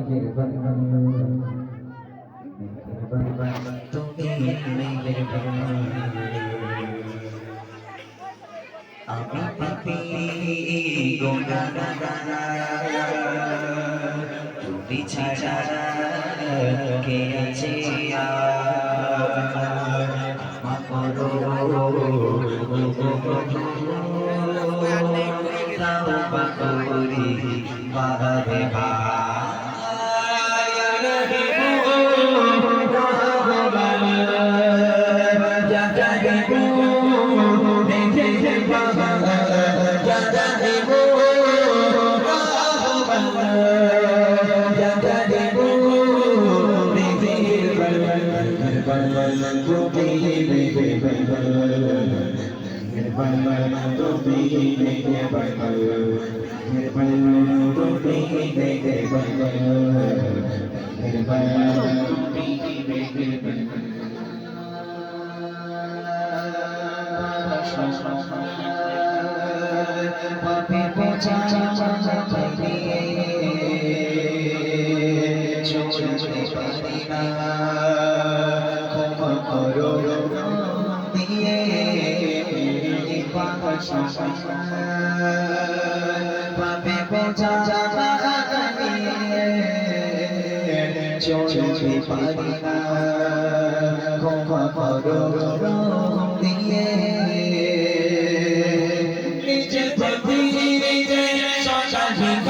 মেহেরবান মেহেরবান তুমি মেহেরবান আমি পাপি তুমি ছাড়া কে আছে করো তাওবা করি বারে পাপে পচা চাচাইলে পারি না ক্ষমা করো দিয়ে পাপে চাচাইলে চলতে পারি না। ক্ষমা করো দিয়ে নিজে প্রতি নিজে সসাধিকা